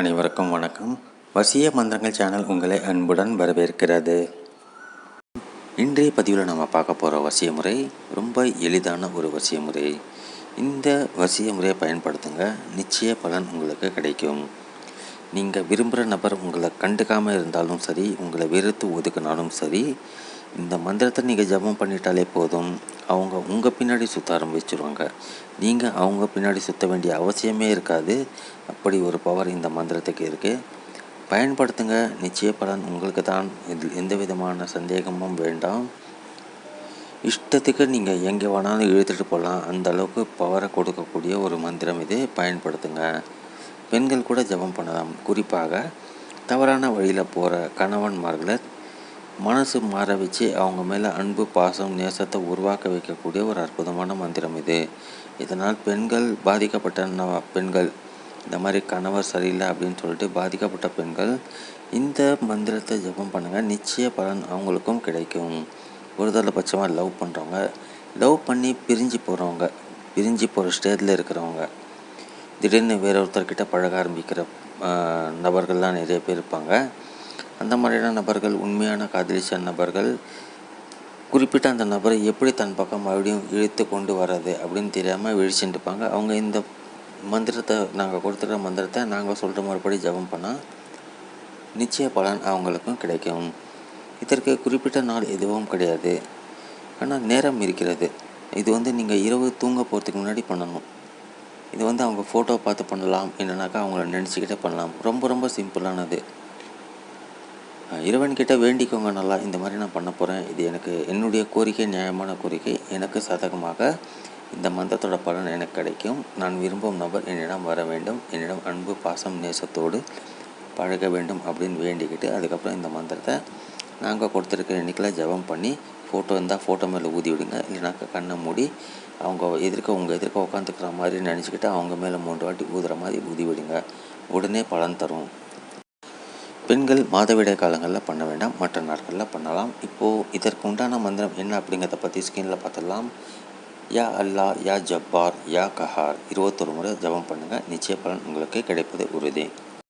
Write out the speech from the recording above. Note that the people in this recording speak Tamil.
அனைவருக்கும் வணக்கம். வசிய மந்திரங்கள் சேனல் உங்களை அன்புடன் வரவேற்கிறது. இன்றைய பதிவில் நம்ம பார்க்க போகிற வசிய முறை ரொம்ப எளிதான ஒரு வசிய முறை. இந்த வசிய முறையை பயன்படுத்துங்க. நிச்சய பலன் உங்களுக்கு கிடைக்கும். நீங்கள் விரும்புகிற நபர் உங்களை கண்டுக்காமல் இருந்தாலும் சரி உங்களை வெறுத்து ஒதுக்கினாலும் சரி இந்த மந்திரத்தை நீங்கள் ஜபம் பண்ணிட்டாலே போதும். அவங்க உங்கள் பின்னாடி சுற்ற ஆரம்பிச்சிருவாங்க. நீங்கள் அவங்க பின்னாடி சுற்ற வேண்டிய அவசியமே இருக்காது. அப்படி ஒரு பவர் இந்த மந்திரத்துக்கு இருக்குது பயன்படுத்துங்க. நிச்சய பலன் உங்களுக்கு தான். இதில் எந்த விதமான சந்தேகமும் வேண்டாம். இஷ்டத்துக்கு நீங்கள் எங்கே வேணாலும் இழுத்துட்டு போகலாம் அந்த அளவுக்கு பவரை கொடுக்கக்கூடிய ஒரு மந்திரம் இது. பயன்படுத்துங்க. பெண்கள் கூட ஜெபம் பண்ணலாம். குறிப்பாக தவறான வழியில் போகிற கணவன்மார்களை மனசு மாற வச்சு அவங்க மேலே அன்பு பாசம் நேசத்தை உருவாக்க வைக்கக்கூடிய ஒரு அற்புதமான மந்திரம் இது. இதனால் பெண்கள் பாதிக்கப்பட்ட ந- பெண்கள் இந்த மாதிரி கணவர் சரியில்லை அப்படின்னு சொல்லிட்டு பாதிக்கப்பட்ட பெண்கள் இந்த மந்திரத்தை ஜெபம் பண்ணுங்கள் நிச்சய பலன் அவங்களுக்கும் கிடைக்கும். ஒருதலை பட்சமாக லவ் பண்ணுறவங்க லவ் பண்ணி பிரிஞ்சு போகிறவங்க பிரிஞ்சு போகிற ஸ்டேஜில் இருக்கிறவங்க திடீர்னு வேற ஒருத்தர்கிட்ட பழக ஆரம்பிக்கிற நபர்கள்லாம் நிறைய பேர் இருப்பாங்க. அந்த மாதிரியான நபர்கள் உண்மையான காதலிச்ச நபர்கள் குறிப்பிட்ட அந்த நபரை எப்படி தன் பக்கம் மறுபடியும் இழுத்து கொண்டு வர்றது அப்படின்னு தெரியாமல் விழிச்சுட்டுப்பாங்க அவங்க இந்த மந்திரத்தை நாங்கள் கொடுத்துருக்க மந்திரத்தை நாங்கள் சொல்கிற மறுபடி ஜெபம் பண்ணால் நிச்சய பலன் அவங்களுக்கும் கிடைக்கும். இதற்கு குறிப்பிட்ட நாள் எதுவும் கிடையாது. ஆனால் நேரம் இருக்கிறது. இது வந்து நீங்கள் இரவு தூங்க போகிறதுக்கு முன்னாடி பண்ணணும். இது வந்து அவங்க ஃபோட்டோ பார்த்து பண்ணலாம். இல்லைனாக்கா அவங்கள நினச்சிக்கிட்டே பண்ணலாம். ரொம்ப ரொம்ப சிம்பிளானது இறைவன்கிட்ட வேண்டிக்கோங்க நல்லா. இந்த மாதிரி நான் பண்ண போகிறேன் இது எனக்கு என்னுடைய கோரிக்கை நியாயமான கோரிக்கை. எனக்கு சாதகமாக இந்த மந்திரத்தோட பலன் எனக்கு கிடைக்கும். நான் விரும்பும் நபர் என்னிடம் வர வேண்டும். என்னிடம் அன்பு பாசம் நேசத்தோடு பழக வேண்டும் அப்படின்னு வேண்டிக்கிட்டு அதுக்கப்புறம் இந்த மந்திரத்தை நாங்கள் கொடுத்துருக்க எண்ணிக்கையில் ஜெபம் பண்ணி ஃபோட்டோ இருந்தால் ஃபோட்டோ மேலே ஊதி விடுங்க. இல்லைனாக்கா கண்ணை மூடி அவங்க எதிர்க்க உங்கள் எதிர்க்க உட்காந்துக்கிற மாதிரி நினச்சிக்கிட்டு அவங்க மேலே மூன்று வாட்டி ஊதுற மாதிரி ஊதி விடுங்க. உடனே பலன் தரும். பெண்கள் மாதவிடாய் காலங்களில் பண்ண வேண்டாம் மற்ற நாட்களில் பண்ணலாம். இப்போது இதற்கு உண்டான மந்திரம் என்ன அப்படிங்கிறத பற்றி ஸ்க்ரீனில் பார்த்துடலாம். யா அல்லாஹ் யா ஜப்பார் யா கஹார். இருபத்தொரு முறை ஜெபம் பண்ணுங்கள் நிச்சய பலன் உங்களுக்கு கிடைப்பது உறுதி.